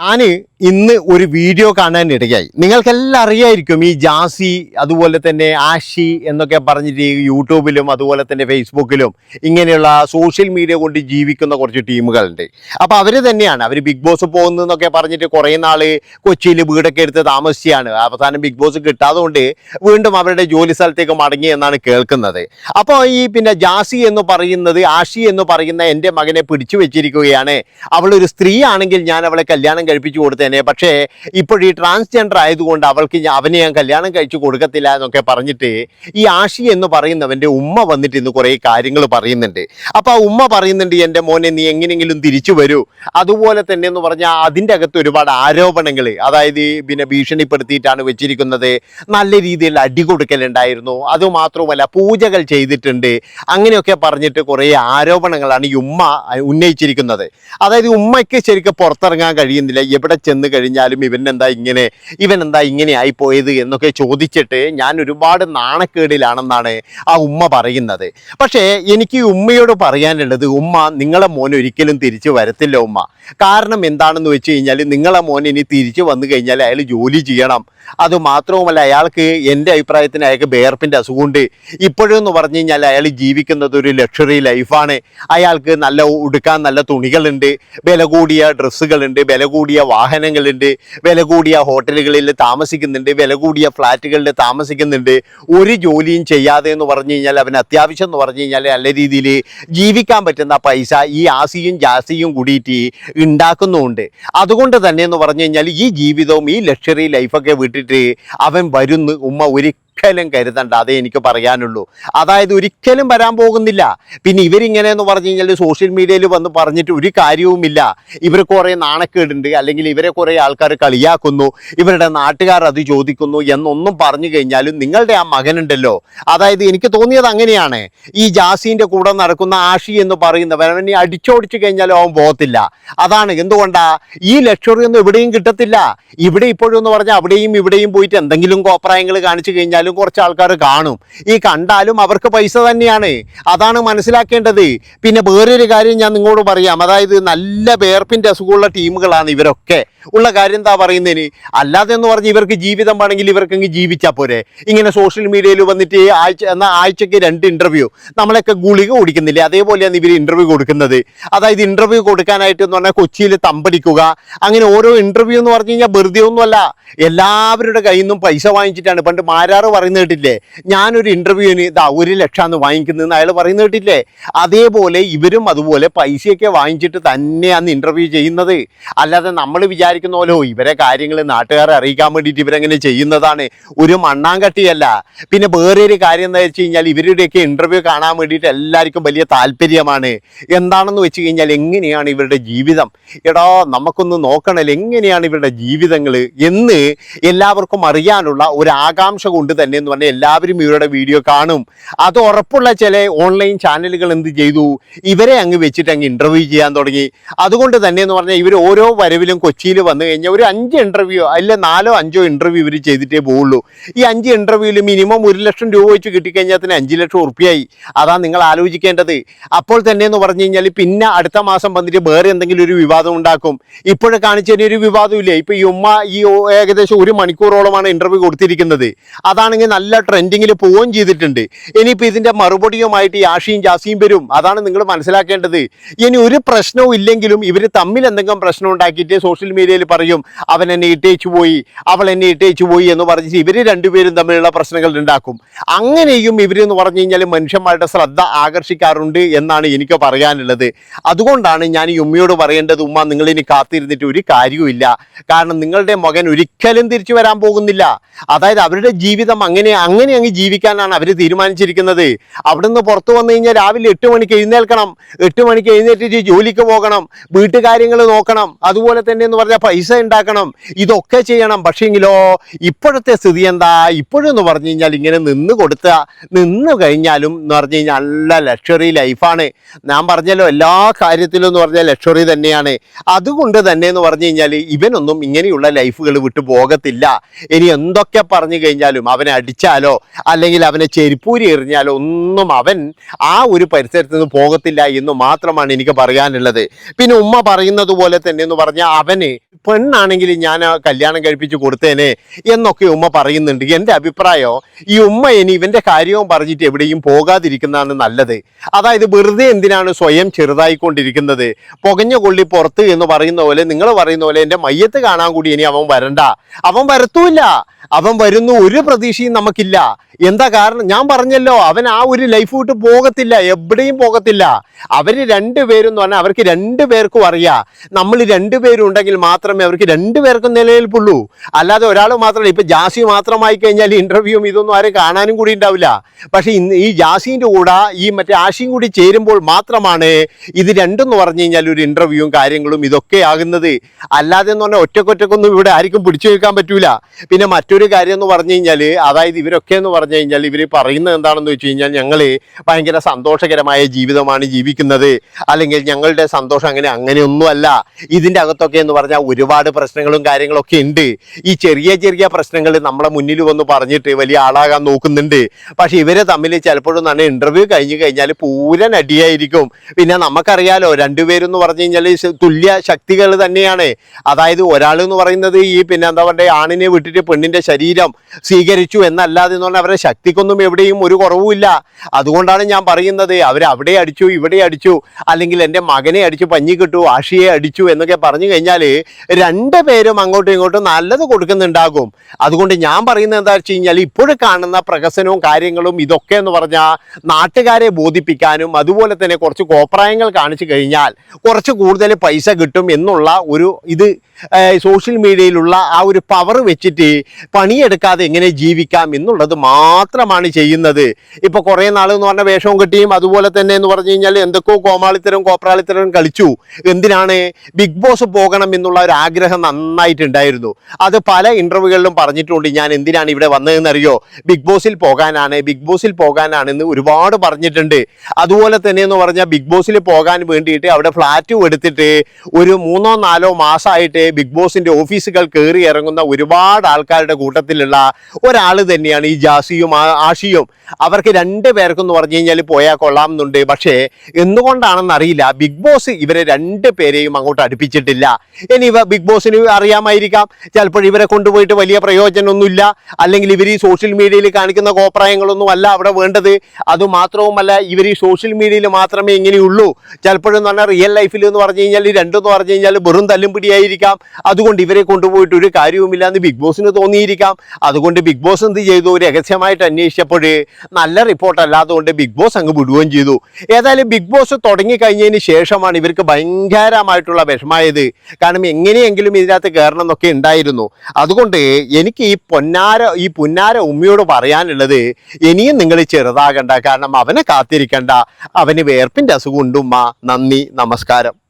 ഞാൻ ഇന്ന് ഒരു വീഡിയോ കാണാൻ ഇടയായി. നിങ്ങൾക്കെല്ലാം അറിയായിരിക്കും ഈ ജാസി അതുപോലെ തന്നെ ആഷി എന്നൊക്കെ പറഞ്ഞിട്ട് യൂട്യൂബിലും അതുപോലെ തന്നെ ഫേസ്ബുക്കിലും ഇങ്ങനെയുള്ള സോഷ്യൽ മീഡിയ കൊണ്ട് ജീവിക്കുന്ന കുറച്ച് ടീമുകളുണ്ട്. അപ്പോൾ അവർ തന്നെയാണ്. അവർ ബിഗ് ബോസ് പോകുന്നതെന്നൊക്കെ പറഞ്ഞിട്ട് കുറേ നാൾ കൊച്ചിയിൽ വീടൊക്കെ എടുത്ത് താമസിച്ചാണ്. അവസാനം ബിഗ് ബോസ് കിട്ടാത്തതുകൊണ്ട് വീണ്ടും അവരുടെ ജോലി സ്ഥലത്തേക്ക് മടങ്ങി എന്നാണ് കേൾക്കുന്നത്. അപ്പോൾ ഈ പിന്നെ ജാസി എന്ന് പറയുന്നത് ആഷി എന്ന് പറയുന്ന എന്റെ മകനെ പിടിച്ചു വെച്ചിരിക്കുകയാണ്. അവളൊരു സ്ത്രീ ആണെങ്കിൽ ഞാൻ അവളെ കല്യാണം കഴിപ്പിച്ചു കൊടുത്തേനെ പക്ഷേ ഇപ്പോൾ ഈ ട്രാൻസ്ജെൻഡർ ആയതുകൊണ്ട് അവൾക്ക് അവനെ ഞാൻ കല്യാണം കഴിച്ചു കൊടുക്കത്തില്ല എന്നൊക്കെ പറഞ്ഞിട്ട് ഈ ആഷി എന്ന് പറയുന്നവന്റെ ഉമ്മ വന്നിട്ട് ഇന്ന് കുറേ കാര്യങ്ങൾ പറയുന്നുണ്ട്. അപ്പോൾ ആ ഉമ്മ പറയുന്നുണ്ട് എന്റെ മോനെ നീ എങ്ങനെയെങ്കിലും തിരിച്ചു വരൂ. അതുപോലെ തന്നെ എന്ന് പറഞ്ഞാൽ അതിന്റെ അകത്ത് ഒരുപാട് ആരോപണങ്ങൾ അതായത് പിന്നെ ഭീഷണിപ്പെടുത്തിയിട്ടാണ് വെച്ചിരിക്കുന്നത്. നല്ല രീതിയിൽ അടി കൊടുക്കലുണ്ടായിരുന്നു. അതുമാത്രവുമല്ല പൂജകൾ ചെയ്തിട്ടുണ്ട്. അങ്ങനെയൊക്കെ പറഞ്ഞിട്ട് കുറേ ആരോപണങ്ങളാണ് ഈ ഉമ്മ ഉന്നയിച്ചിരിക്കുന്നത്. അതായത് ഉമ്മയ്ക്ക് ശരിക്കും പുറത്തിറങ്ങാൻ കഴിയുന്നില്ല. എവിടെ കഴിഞ്ഞാലും ഇവനെന്താ ഇങ്ങനെ ഇവൻ എന്താ ഇങ്ങനെ ആയിപ്പോയത് എന്നൊക്കെ ചോദിച്ചിട്ട് ഞാൻ ഒരുപാട് നാണക്കേടിലാണെന്നാണ് ആ ഉമ്മ പറയുന്നത്. പക്ഷേ എനിക്ക് ഉമ്മയോട് പറയാനുള്ളത് ഉമ്മ നിങ്ങളെ മോൻ ഒരിക്കലും തിരിച്ചു വരത്തില്ല ഉമ്മ. കാരണം എന്താണെന്ന് വെച്ച് കഴിഞ്ഞാൽ നിങ്ങളെ മോൻ ഇനി തിരിച്ചു വന്നു കഴിഞ്ഞാൽ അയാൾ ജോലി ചെയ്യണം. അത് മാത്രവുമല്ല അയാൾക്ക് എന്റെ അഭിപ്രായത്തിന് അയാൾക്ക് ബേർപ്പിന്റെ അസുഖമുണ്ട്. ഇപ്പോഴെന്ന് പറഞ്ഞു കഴിഞ്ഞാൽ അയാൾ ജീവിക്കുന്നത് ഒരു ലക്ഷറി ലൈഫാണ്. അയാൾക്ക് നല്ല ഉടുക്കാൻ നല്ല തുണികളുണ്ട് വില കൂടിയ ഡ്രസ്സുകളുണ്ട് വില കൂടിയ വാഹനങ്ങളുണ്ട് വില കൂടിയ ഹോട്ടലുകളിൽ താമസിക്കുന്നുണ്ട് വില കൂടിയ ഫ്ലാറ്റുകളിൽ താമസിക്കുന്നുണ്ട്. ഒരു ജോലിയും ചെയ്യാതെ എന്ന് പറഞ്ഞു കഴിഞ്ഞാൽ അവന് അത്യാവശ്യം എന്ന് പറഞ്ഞു കഴിഞ്ഞാൽ നല്ല രീതിയിൽ ജീവിക്കാൻ പറ്റുന്ന പൈസ ഈ ആസിയും ജാസിയും കൂടിയിട്ട് ഉണ്ടാക്കുന്നുമുണ്ട് അതുകൊണ്ട് തന്നെ എന്ന് പറഞ്ഞു കഴിഞ്ഞാൽ ഈ ജീവിതവും ഈ ലക്ഷറി ലൈഫൊക്കെ വിട്ടിട്ട് അവൻ വരുന്നു ഉമ്മ ഒരിക്കലും കരുതണ്ട. അതേ എനിക്ക് പറയാനുള്ളൂ. അതായത് ഒരിക്കലും വരാൻ പോകുന്നില്ല. പിന്നെ ഇവരിങ്ങനെ എന്ന് പറഞ്ഞു കഴിഞ്ഞാൽ സോഷ്യൽ മീഡിയയിൽ വന്ന് പറഞ്ഞിട്ട് ഒരു കാര്യവുമില്ല. ഇവർ കുറേ നാണക്കേടുണ്ട്. അല്ലെങ്കിൽ ഇവരെ കുറേ ആൾക്കാർ കളിയാക്കുന്നു. ഇവരുടെ നാട്ടുകാർ അത് ചോദിക്കുന്നു എന്നൊന്നും പറഞ്ഞു കഴിഞ്ഞാലും നിങ്ങളുടെ ആ മകനുണ്ടല്ലോ. അതായത് എനിക്ക് തോന്നിയത് അങ്ങനെയാണ്. ഈ ജാസിന്റെ കൂടെ നടക്കുന്ന ആഷി എന്ന് പറയുന്നവൻ അവനെ അടിച്ചോടിച്ചു കഴിഞ്ഞാലും അവൻ പോകത്തില്ല. അതാണ് എന്തുകൊണ്ടാ? ഈ ലക്ഷറി ഒന്നും എവിടെയും കിട്ടത്തില്ല. ഇവിടെ ഇപ്പോഴും എന്ന് പറഞ്ഞാൽ അവിടെയും ഇവിടെയും പോയിട്ട് എന്തെങ്കിലും കോപ്രായങ്ങൾ കാണിച്ചു കഴിഞ്ഞാലും കുറച്ച് ആൾക്കാർ കാണും. ഈ കണ്ടാലും അവർക്ക് പൈസ തന്നെയാണ്. അതാണ് മനസ്സിലാക്കേണ്ടത്. പിന്നെ വേറൊരു കാര്യം ഞാൻ നിങ്ങളോട് പറയാം. അതായത് നല്ല വേർപ്പിന്റെ അസുഖമുള്ള ടീമുകളാണ് ഇവരൊക്കെ. ഉള്ള കാര്യം എന്താ പറയുന്നതിന്? അല്ലാതെ എന്ന് പറഞ്ഞ് ഇവർക്ക് ജീവിതം വേണമെങ്കിൽ ഇവർക്കെങ്കിൽ ജീവിച്ചാൽ പോരെ. ഇങ്ങനെ സോഷ്യൽ മീഡിയയിൽ വന്നിട്ട് ആഴ്ച എന്നാൽ ആഴ്ചയ്ക്ക് രണ്ട് ഇന്റർവ്യൂ നമ്മളൊക്കെ ഗുളിക കുടിക്കുന്നില്ലേ? അതേപോലെയാണ് ഇവർ ഇന്റർവ്യൂ കൊടുക്കുന്നത്. അതായത് ഇന്റർവ്യൂ കൊടുക്കാനായിട്ട് എന്ന് പറഞ്ഞാൽ കൊച്ചിയിൽ തമ്പടിക്കുക. അങ്ങനെ ഓരോ ഇന്റർവ്യൂ എന്ന് പറഞ്ഞു കഴിഞ്ഞാൽ വെറുതെ ഒന്നുമല്ല. എല്ലാവരുടെ കയ്യിൽ നിന്നും പൈസ വാങ്ങിച്ചിട്ടാണ്. പണ്ട് മാരാറ് പറയുന്നത് കേട്ടില്ലേ? ഞാനൊരു ഇന്റർവ്യൂവിന് ഇതാ ഒരു ലക്ഷമാണ് വാങ്ങിക്കുന്നതെന്ന് അയാൾ പറയുന്നത് കേട്ടില്ലേ? അതേപോലെ ഇവരും അതുപോലെ പൈസയൊക്കെ വാങ്ങിച്ചിട്ട് തന്നെയാണ് ഇന്റർവ്യൂ ചെയ്യുന്നത്. അല്ലാതെ നമ്മൾ വിചാരിക്കുന്ന പോലെ ഇവരെ കാര്യങ്ങൾ നാട്ടുകാരെ അറിയിക്കാൻ വേണ്ടിയിട്ട് ഇവരെങ്ങനെ ചെയ്യുന്നതാണ്. ഒരു മണ്ണാങ്കട്ടിയല്ല. പിന്നെ വേറെ ഒരു കാര്യം എന്താ വെച്ച് കഴിഞ്ഞാൽ ഇവരുടെയൊക്കെ ഇന്റർവ്യൂ കാണാൻ വേണ്ടിയിട്ട് എല്ലാവർക്കും വലിയ താല്പര്യമാണ്. എന്താണെന്ന് വെച്ച് കഴിഞ്ഞാൽ എങ്ങനെയാണ് ഇവരുടെ ജീവിതം? എടാ നമുക്കൊന്ന് നോക്കണല്ലോ എങ്ങനെയാണ് ഇവരുടെ ജീവിതങ്ങൾ എന്ന് എല്ലാവർക്കും അറിയാനുള്ള ഒരു ആകാംക്ഷ കൊണ്ട് തന്നെ എന്ന് പറഞ്ഞാൽ എല്ലാവരും ഇവരുടെ വീഡിയോ കാണും. അത് ഉറപ്പുള്ള ചില ഓൺലൈൻ ചാനലുകൾ എന്ത് ചെയ്തു? ഇവരെ അങ്ങ് വെച്ചിട്ട് അങ്ങ് ഇന്റർവ്യൂ ചെയ്യാൻ തുടങ്ങി. അതുകൊണ്ട് തന്നെ എന്ന് പറഞ്ഞാൽ ഇവർ ഓരോ വരവിലും കൊച്ചിയിൽ വന്നു കഴിഞ്ഞാൽ ഒരു അഞ്ച് ഇന്റർവ്യൂ അല്ല നാലോ അഞ്ചോ ഇന്റർവ്യൂ ഇവർ ചെയ്തിട്ടേ പോവുള്ളൂ. ഈ അഞ്ച് ഇന്റർവ്യൂവിൽ മിനിമം ഒരു ലക്ഷം രൂപ വെച്ച് കിട്ടിക്കഴിഞ്ഞാൽ തന്നെ അഞ്ച് ലക്ഷം ഉറുപ്പിയായി. അതാണ് നിങ്ങൾ ആലോചിക്കേണ്ടത്. അപ്പോൾ തന്നെ എന്ന് പറഞ്ഞു കഴിഞ്ഞാൽ പിന്നെ അടുത്ത മാസം വന്നിട്ട് വേറെ എന്തെങ്കിലും ഒരു വിവാദം ഉണ്ടാക്കും. ഇപ്പോഴും കാണിച്ചതിന് ഒരു വിവാദമില്ല ഇപ്പൊ ഈ ഉമ്മ ഈ ഏകദേശം ഒരു മണിക്കൂറോളമാണ് ഇന്റർവ്യൂ കൊടുത്തിരിക്കുന്നത്. അതാണെങ്കിൽ നല്ല ട്രെൻഡിങ്ങിൽ പോവുകയും ചെയ്തിട്ടുണ്ട്. ഇനിയിപ്പോൾ ഇതിന്റെ മറുപടിയുമായിട്ട് യാഷിയും ജാസിയും വരും. അതാണ് നിങ്ങൾ മനസ്സിലാക്കേണ്ടത്. ഇനി ഒരു പ്രശ്നവും ഇല്ലെങ്കിലും ഇവർ തമ്മിൽ എന്തെങ്കിലും പ്രശ്നം ഉണ്ടാക്കിയിട്ട് സോഷ്യൽ മീഡിയയിൽ പറയും അവൻ എന്നെ ഇട്ടേച്ചു പോയി അവൾ എന്നെ ഇട്ടേച്ചു പോയി എന്ന് പറഞ്ഞ് ഇവർ രണ്ടുപേരും തമ്മിലുള്ള പ്രശ്നങ്ങൾ ഉണ്ടാക്കും. അങ്ങനെയും ഇവരെന്ന് പറഞ്ഞു കഴിഞ്ഞാൽ മനുഷ്യന്മാരുടെ ശ്രദ്ധ ആകർഷിക്കാറുണ്ട് എന്നാണ് എനിക്ക് പറയാനുള്ളത്. അതുകൊണ്ടാണ് ഞാൻ ഈ ഉമ്മയോട് പറയേണ്ടത് ഉമ്മ നിങ്ങളിനി കാത്തിരുന്നിട്ട് ഒരു കാര്യവുമില്ല. കാരണം നിങ്ങളുടെ മകൻ ഒരിക്കലും തിരിച്ചു വരാൻ പോകുന്നില്ല. അതായത് അവരുടെ ജീവിതം അങ്ങനെ അങ്ങനെ അങ്ങ് ജീവിക്കാനാണ് അവർ തീരുമാനിച്ചിരിക്കുന്നത്. അവിടെ നിന്ന് പുറത്തു വന്നു കഴിഞ്ഞാൽ രാവിലെ എട്ട് മണിക്ക് എഴുന്നേൽക്കണം. എട്ട് മണിക്ക് എഴുന്നേറ്റിട്ട് ജോലിക്ക് പോകണം. വീട്ടുകാര്യങ്ങൾ നോക്കണം. അതുപോലെ തന്നെ എന്ന് പറഞ്ഞാൽ പൈസ ഉണ്ടാക്കണം. ഇതൊക്കെ ചെയ്യണം. പക്ഷേങ്കിലോ ഇപ്പോഴത്തെ സ്ഥിതി എന്താ? ഇപ്പോഴെന്ന് പറഞ്ഞു കഴിഞ്ഞാൽ ഇങ്ങനെ നിന്ന് കൊടുത്ത നിന്ന് കഴിഞ്ഞാലും എന്ന് പറഞ്ഞു കഴിഞ്ഞാൽ നല്ല ലക്ഷറി ലൈഫാണ് ഞാൻ പറഞ്ഞല്ലോ എല്ലാ കാര്യത്തിലും എന്ന് പറഞ്ഞാൽ ലക്ഷറി തന്നെയാണ്. അതുകൊണ്ട് തന്നെ എന്ന് പറഞ്ഞു കഴിഞ്ഞാൽ ഇവനൊന്നും ഇങ്ങനെയുള്ള ലൈഫുകൾ വിട്ടു പോകത്തില്ല. ഇനി എന്തൊക്കെ പറഞ്ഞു കഴിഞ്ഞാലും അവൻ അവനെ അടിച്ചാലോ അല്ലെങ്കിൽ അവനെ ചെരിപ്പൂരി എറിഞ്ഞാലോ ഒന്നും അവൻ ആ ഒരു പരിസരത്ത് നിന്ന് പോകത്തില്ല എന്ന് മാത്രമാണ് എനിക്ക് പറയാനുള്ളത്. പിന്നെ ഉമ്മ പറയുന്നത് പോലെ തന്നെ എന്ന് പറഞ്ഞാൽ അവന് പെണ്ണാണെങ്കിൽ ഞാൻ കല്യാണം കഴിപ്പിച്ച് കൊടുത്തേനെ എന്നൊക്കെ ഉമ്മ പറയുന്നുണ്ട്. എന്റെ അഭിപ്രായം ഈ ഉമ്മ ഇനി ഇവന്റെ കാര്യവും പറഞ്ഞിട്ട് എവിടെയും പോകാതിരിക്കുന്നതാണ് നല്ലത്. അതായത് വെറുതെ എന്തിനാണ് സ്വയം ചെറുതായിക്കൊണ്ടിരിക്കുന്നത്? പുകഞ്ഞ കൊള്ളി പുറത്ത് എന്ന് പറയുന്ന പോലെ നിങ്ങൾ പറയുന്ന പോലെ എന്റെ മയ്യത്ത് കാണാൻ കൂടി ഇനി അവൻ വരണ്ട. അവൻ വരത്തൂല്ല. അവൻ വരുന്നു ഒരു പ്രതീക്ഷയും നമുക്കില്ല. എന്താ കാരണം? ഞാൻ പറഞ്ഞല്ലോ അവൻ ആ ഒരു ലൈഫ് വിട്ട് പോകത്തില്ല എവിടെയും പോകത്തില്ല. അവർ രണ്ടുപേരും എന്ന് പറഞ്ഞാൽ അവർക്ക് രണ്ടു പേർക്കും അറിയാം. നമ്മൾ രണ്ടുപേരും ഉണ്ടെങ്കിൽ മാത്രമേ അവർക്ക് രണ്ടുപേർക്കും നിലനിൽപ്പുള്ളൂ. അല്ലാതെ ഒരാൾ മാത്രമല്ല ഇപ്പൊ ജാസി മാത്രമായി കഴിഞ്ഞാൽ ഇന്റർവ്യൂവും ഇതൊന്നും ആരും കാണാനും കൂടി ഉണ്ടാവില്ല. പക്ഷെ ഇന്ന് ഈ ജാസിന്റെ കൂടെ ഈ മറ്റേ ആശയും കൂടി ചേരുമ്പോൾ മാത്രമാണ് ഇത് രണ്ടെന്ന് പറഞ്ഞു കഴിഞ്ഞാൽ ഒരു ഇന്റർവ്യൂവും കാര്യങ്ങളും ഇതൊക്കെ ആകുന്നത്. അല്ലാതെ എന്ന് പറഞ്ഞാൽ ഒറ്റക്കൊറ്റക്കൊന്നും ഇവിടെ ആർക്കും പിടിച്ചു വെക്കാൻ പറ്റൂല. പിന്നെ മറ്റൊരു കാര്യം എന്ന് പറഞ്ഞു കഴിഞ്ഞാൽ അതായത് ഇവരൊക്കെ എന്ന് പറഞ്ഞു കഴിഞ്ഞാൽ ഇവർ പറയുന്നത് എന്താണെന്ന് വെച്ച് കഴിഞ്ഞാൽ ഞങ്ങൾ ഭയങ്കര സന്തോഷകരമായ ജീവിതമാണ് ജീവിക്കുന്നത്. അല്ലെങ്കിൽ ഞങ്ങളുടെ സന്തോഷം അങ്ങനെ അങ്ങനെയൊന്നുമല്ല ഇതിന്റെ അകത്തൊക്കെ എന്ന് പറഞ്ഞാൽ ഒരുപാട് പ്രശ്നങ്ങളും കാര്യങ്ങളൊക്കെ ഉണ്ട്. ഈ ചെറിയ ചെറിയ പ്രശ്നങ്ങൾ നമ്മളെ മുന്നിൽ വന്ന് പറഞ്ഞിട്ട് വലിയ ആളാകാൻ നോക്കുന്നുണ്ട്. പക്ഷേ ഇവരെ തമ്മിൽ ചിലപ്പോഴും തന്നെ ഇന്റർവ്യൂ കഴിഞ്ഞ് കഴിഞ്ഞാൽ പൂരൻ അടിയായിരിക്കും. പിന്നെ നമുക്കറിയാലോ രണ്ടുപേരും എന്ന് പറഞ്ഞു കഴിഞ്ഞാൽ തുല്യ ശക്തികൾ തന്നെയാണ്. അതായത് ഒരാൾ എന്ന് പറയുന്നത് ഈ പിന്നെ എന്താ പറയുക ആണിനെ വിട്ടിട്ട് പെണ്ണിന്റെ ശരീരം സ്വീകരിച്ചു എന്നല്ലാതെ എന്ന് പറഞ്ഞാൽ അവരുടെ ശക്തിക്കൊന്നും എവിടെയും ഒരു കുറവുമില്ല അതുകൊണ്ടാണ് ഞാൻ പറയുന്നത് അവർ അവിടെ അടിച്ചു ഇവിടെ അടിച്ചു അല്ലെങ്കിൽ എന്റെ മകനെ അടിച്ചു പഞ്ഞി കിട്ടു ആഷിയെ അടിച്ചു എന്നൊക്കെ പറഞ്ഞു കഴിഞ്ഞാൽ രണ്ട് പേരും അങ്ങോട്ടും ഇങ്ങോട്ടും നല്ലത് കൊടുക്കുന്നുണ്ടാകും. അതുകൊണ്ട് ഞാൻ പറയുന്നത് എന്താ വെച്ച് കഴിഞ്ഞാൽ ഇപ്പോഴും കാണുന്ന പ്രഹസനവും കാര്യങ്ങളും ഇതൊക്കെ എന്ന് പറഞ്ഞാൽ നാട്ടുകാരെ ബോധിപ്പിക്കാനും അതുപോലെ തന്നെ കുറച്ച് കോപ്രായങ്ങൾ കാണിച്ചു കഴിഞ്ഞാൽ കുറച്ച് കൂടുതൽ പൈസ കിട്ടും എന്നുള്ള ഒരു ഇത് സോഷ്യൽ മീഡിയയിലുള്ള ആ ഒരു പവർ വെച്ചിട്ട് പണിയെടുക്കാതെ എങ്ങനെ ജീവിക്കാം? എന്നുള്ളത് മാത്രമാണ് ചെയ്യുന്നത്. ഇപ്പൊ കുറേ നാൾ എന്ന് പറഞ്ഞ വേഷവും കിട്ടിയും അതുപോലെ തന്നെ എന്ന് പറഞ്ഞു കഴിഞ്ഞാൽ എന്തൊക്കെയോ കോമാളിത്തരം കോപ്രാളിത്തരം കളിച്ചു. എന്തിനാണ്? ബിഗ് ബോസ് പോകണം എന്നുള്ള ഒരു ആഗ്രഹം നന്നായിട്ടുണ്ടായിരുന്നു. അത് പല ഇന്റർവ്യൂകളിലും പറഞ്ഞിട്ടുണ്ട്. ഞാൻ എന്തിനാണ് ഇവിടെ വന്നതെന്നറിയോ? ബിഗ് ബോസിൽ പോകാനാണ് ബിഗ് ബോസിൽ പോകാനാണെന്ന് ഒരുപാട് പറഞ്ഞിട്ടുണ്ട്. അതുപോലെ തന്നെ എന്ന് പറഞ്ഞാൽ ബിഗ് ബോസിൽ പോകാൻ വേണ്ടിയിട്ട് അവിടെ ഫ്ലാറ്റും എടുത്തിട്ട് ഒരു മൂന്നോ നാലോ മാസമായിട്ട് ബിഗ് ബോസിന്റെ ഓഫീസുകൾ കയറി ഇറങ്ങുന്ന ഒരുപാട് ആൾക്കാരുടെ കൂട്ടത്തിലുള്ള ഒരാൾ തന്നെയാണ് ഈ ജാസിയും ആഷിയും. അവർക്ക് രണ്ട് എന്ന് പറഞ്ഞു കഴിഞ്ഞാൽ പോയാൽ കൊള്ളാം എന്നുണ്ട് പക്ഷേ എന്തുകൊണ്ടാണെന്ന് അറിയില്ല. ബിഗ് ബോസ് ഇവരെ രണ്ട് പേരെയും അങ്ങോട്ട് അടുപ്പിച്ചിട്ടില്ല. ഇനി ഇവ ബിഗ് ബോസിന് അറിയാമായിരിക്കാം. ചിലപ്പോൾ ഇവരെ കൊണ്ടുപോയിട്ട് വലിയ പ്രയോജനമൊന്നുമില്ല. അല്ലെങ്കിൽ ഇവർ ഈ സോഷ്യൽ മീഡിയയിൽ കാണിക്കുന്ന കോപ്രായങ്ങളൊന്നും അല്ല അവിടെ വേണ്ടത്. അതുമാത്രവുമല്ല ഇവർ ഈ സോഷ്യൽ മീഡിയയിൽ മാത്രമേ ഇങ്ങനെയുള്ളൂ. ചിലപ്പോഴെന്ന് പറഞ്ഞാൽ റിയൽ ലൈഫിൽ എന്ന് പറഞ്ഞു കഴിഞ്ഞാൽ ഈ രണ്ടെന്ന് പറഞ്ഞു കഴിഞ്ഞാൽ വെറും തല്ലും പിടിയായിരിക്കാം അതുകൊണ്ട് ഇവരെ കൊണ്ടുപോയിട്ട് ഒരു കാര്യവുമില്ല എന്ന് ബിഗ് ബോസിന് തോന്നിയിരിക്കാം. അതുകൊണ്ട് ബിഗ് ബോസ് എന്ത് ചെയ്തു? രഹസ്യമായിട്ട് അന്വേഷിച്ചപ്പോൾ നല്ല റിപ്പോർട്ട് അല്ലാത്തതുകൊണ്ട് ബിഗ് ബോസ് അങ്ങ് വിടുകയും ചെയ്തു. ഏതായാലും ബിഗ് ബോസ് തുടങ്ങി കഴിഞ്ഞതിന് ശേഷമാണ് ഇവർക്ക് ഭയങ്കരമായിട്ടുള്ള വിഷമായത്. കാരണം എങ്ങനെയെങ്കിലും ഇതിനകത്ത് കയറണം എന്നൊക്കെ ഉണ്ടായിരുന്നു. അതുകൊണ്ട് എനിക്ക് ഈ പൊന്നാര ഈ പുന്നാര ഉമ്മയോട് പറയാനുള്ളത് ഇനിയും നിങ്ങൾ ചെറുതാകണ്ട. കാരണം അവനെ കാത്തിരിക്കണ്ട. അവന് വേർപ്പിന്റെ അസുഖം ഉണ്ടുമ്മ നന്ദി. നമസ്കാരം.